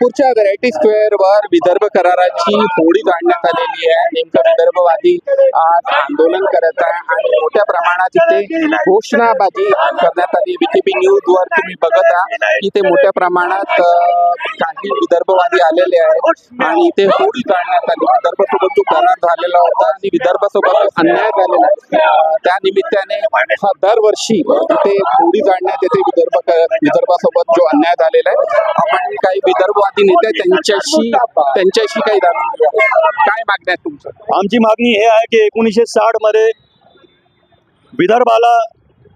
नागपूरच्या variety square वर विदर्भ कराराची होळी काढण्यात आलेली आहे. नेमकं विदर्भवादी आज आंदोलन करत आहे आणि मोठ्या प्रमाणात तिथे घोषणाबाजी करण्यात आली. बीजेपी न्यूज वर तुम्ही बघत आहात. इथे मोठ्या प्रमाणात काही विदर्भवादी आलेले आहेत. आणि इथे होळी काढण्यात आली. विदर्भासोबत जो करार झालेला होता आणि विदर्भासोबत अन्याय झालेला आहे, त्या निमित्ताने दरवर्षी इथे होळी काढण्यात येते. विदर्भ विदर्भासोबत जो अन्याय झालेला आहे. आपण काही विदर्भवादी नेते त्यांच्याशी त्यांच्याशी काही जाणून काय मागण्या आहेत तुमचं आमची मागणी हे आहे की एकोणीसशे साठमध्ये विदर्भाला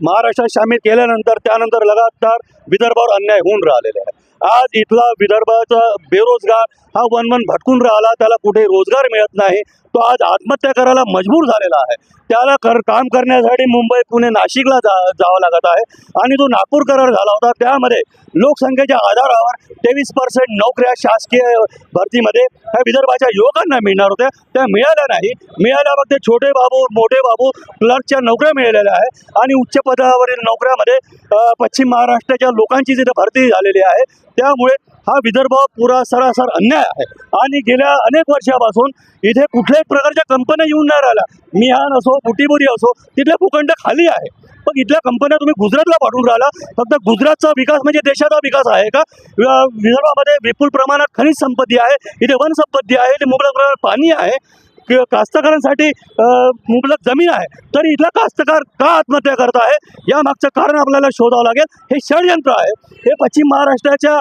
महाराष्ट्रात सामील केल्यानंतर त्यानंतर लगातार विदर्भावर अन्याय होऊन राहिलेला आहे आज इथला विदर्भाचा बेरोजगार हा वन भटकून राहिला त्याला कुठे रोजगार मिळत नाही. तो आज आत्महत्या करायला मजबूर झालेला आहे. त्याला कर काम करण्यासाठी मुंबई पुणे नाशिकला जा जावं लागत आहे. आणि जो नागपूर करार झाला होता. त्यामध्ये लोकसंख्येच्या आधारावर तेवीस पर्सेंट नोकऱ्या शासकीय भरतीमध्ये ह्या विदर्भाच्या युवकांना मिळणार होत्या. त्या मिळाल्या नाही. मिळाल्या फक्त छोटे बाबू मोठे बाबू क्लर्कच्या नोकऱ्या मिळालेल्या आहे आणि उच्च पदावरील नोकऱ्यामध्ये पश्चिम महाराष्ट्राच्या लोकांची जिथे भरती झालेली आहे त्यामुळे हा विदर्भ पुरा सरासर अन्याय आहे. आणि गेल्या अनेक वर्षापासून इथे कुठल्याही प्रकारच्या कंपन्या येऊन नाही राहिल्या. मिहान असो बुटीबुरी असो तिथले भूखंड खाली आहे. पण इथल्या कंपन्या तुम्ही गुजरातला पाठवून राहिला. फक्त गुजरातचा विकास म्हणजे देशाचा विकास आहे का? वि- विदर्भामध्ये विपुल प्रमाणात खनिज संपत्ती आहे इथे वन संपत्ती आहे इथे मुबलक प्रमाणात पाणी आहे. कास्तकारांसाठी मुबलक जमीन आहे तर इथला कास्तकार का आत्महत्या करत आहे? या मागचं कारण आपल्याला शोधावं लागेल. हे षडयंत्र आहे. हे पश्चिम महाराष्ट्राच्या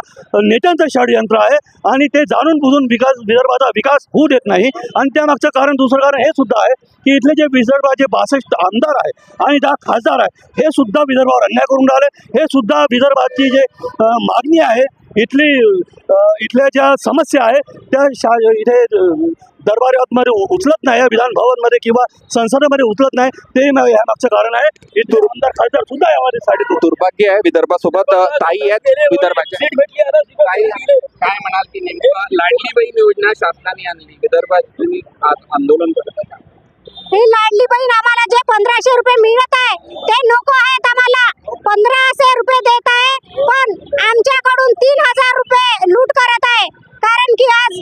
नेत्यांचं षडयंत्र आहे आणि ते जाणून बुजून विकास विदर्भाचा विकास होऊ देत नाही. आणि त्यामागचं कारण दुसरं कारण हे सुद्धा आहे की इथले जे विदर्भाचे बासष्ट आमदार आहे आणि दहा खासदार आहे हे सुद्धा विदर्भावर अन्याय करून राहिले. हे सुद्धा विदर्भाची जे मागणी आहे इथली इथल्या ज्या समस्या आहे त्या शा इथे दरबारामध्ये उचलत नाही विधान भवनमध्ये किंवा संसदेमध्ये उचलत नाही ते म- या मागचं कारण आहे. इथे आमदार खासदार सुद्धा यामध्ये साडी दुर्भाग्य आहे विदर्भासोबत ताई आहेत विदर्भाच्या काय म्हणाल की नेमकं लाडली बहीण योजना शासनाने आणली? विदर्भात तुम्ही आज आंदोलन करत आहे ही लाडली बहीण आम्हाला जे पंधराशे रुपये मिळत आहे ते नको आहेत आम्हाला पंधराशे रुपये देत आहे पण आमच्याकडून तीन हजार रुपये लूट करत आहे कारण की आज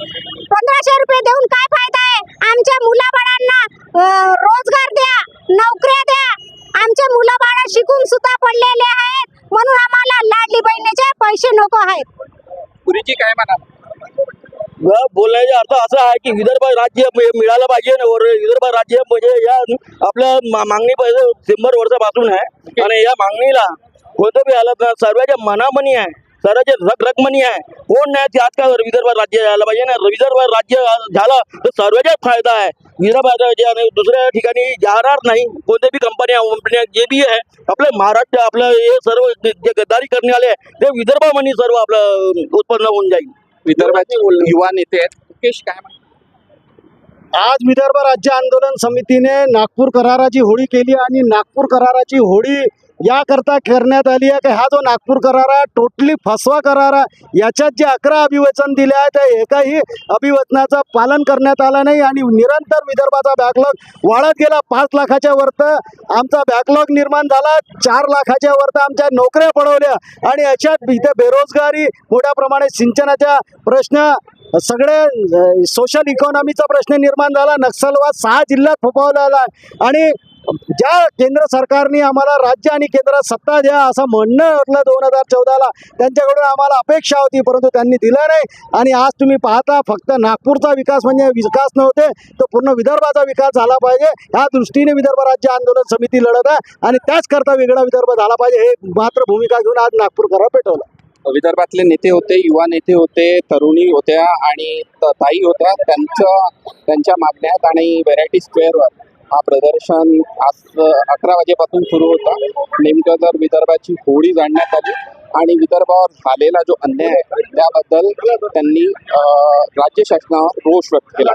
पंधराशे रुपये देऊन काय फायदा आहे आमच्या मुलाबाळांना अं, रोजगार द्या नोकऱ्या द्या आमचे मुलं शिकून सुद्धा पडलेले आहेत म्हणून आम्हाला लाडली पैसे नको आहेत. पुरीची काय म्हणाल व बोलण्याचा अर्थ असा आहे की विदर्भ राज्य मिळालं पाहिजे ना वर विदर्भ राज्य म्हणजे या आपल्या मा- मागणी पाहिजे शंभर वर्षापासून आहे. आणि या मागणीला कोणतं बी आलं तर सर्वांच्या मनामनी आहे. सर्वांचे रग रगमनी आहे कोण नाही ते आज का विदर्भ राज्य झालं पाहिजे ना. विदर्भ राज्य झालं तर सर्वांचा फायदा आहे. विदर्भात जे आणि दुसऱ्या ठिकाणी जाणार नाही. कोणत्या बी कंपन्या कंपन्या जे बी आहे आपलं महाराष्ट्र आपलं हे सर्व जे जे गद्दारी करणे आले ते विदर्भामध्ये सर्व आपलं उत्पन्न होऊन जाईल. विदर्भाचे युवा नेते आहेत. मुकेश काय म्हणतात? आज विदर्भ राज्य आंदोलन समितीने नागपूर कराराची होळी केली आणि नागपूर कराराची होळी याकरता करण्यात आली आहे. की हा जो नागपूर करार आहे टोटली फसवा करार आहे याच्यात जे अकरा अभिवचन दिले आहे त्या एकाही अभिवचनाचं पालन करण्यात आलं नाही आणि निरंतर विदर्भाचा बॅकलॉग वाढत गेला. पाच लाखाच्या वरत आमचा बॅकलॉग निर्माण झाला. चार लाखाच्या वरत आमच्या नोकऱ्या पडवल्या. आणि याच्यात इथे बेरोजगारी मोठ्या प्रमाणात सिंचनाच्या प्रश्न सगळे सोशल इकॉनॉमीचा प्रश्न निर्माण झाला. नक्षलवाद सहा जिल्ह्यात फोफावला आला. आणि ज्या केंद्र सरकारने आम्हाला राज्य आणि केंद्रात सत्ता द्या असं म्हणणं होतं दोन हजार चौदाला त्यांच्याकडून आम्हाला अपेक्षा होती परंतु त्यांनी दिलं नाही. आणि आज तुम्ही पाहता फक्त नागपूरचा विकास म्हणजे विकास नव्हते तर पूर्ण विदर्भाचा विकास झाला पाहिजे. ह्या दृष्टीने विदर्भ राज्य आंदोलन समिती लढत आहे आणि त्याचकरता वेगळा विदर्भ झाला पाहिजे हे मात्र भूमिका घेऊन आज नागपूर पेटवलं. विदर्भातले नेते होते युवा नेते होते तरुणी होत्या आणि ताई होत्या त्यांचं त्यांच्या मागण्यात आणि व्हरायटी स्क्वेअरवर हा प्रदर्शन आज अकरा वाजेपासून सुरू होता. नेमकं जर विदर्भाची होळी जाणण्यात आली आणि विदर्भावर झालेला जो अन्याय आहे त्याबद्दल त्यांनी राज्य शासनावर रोष व्यक्त केला.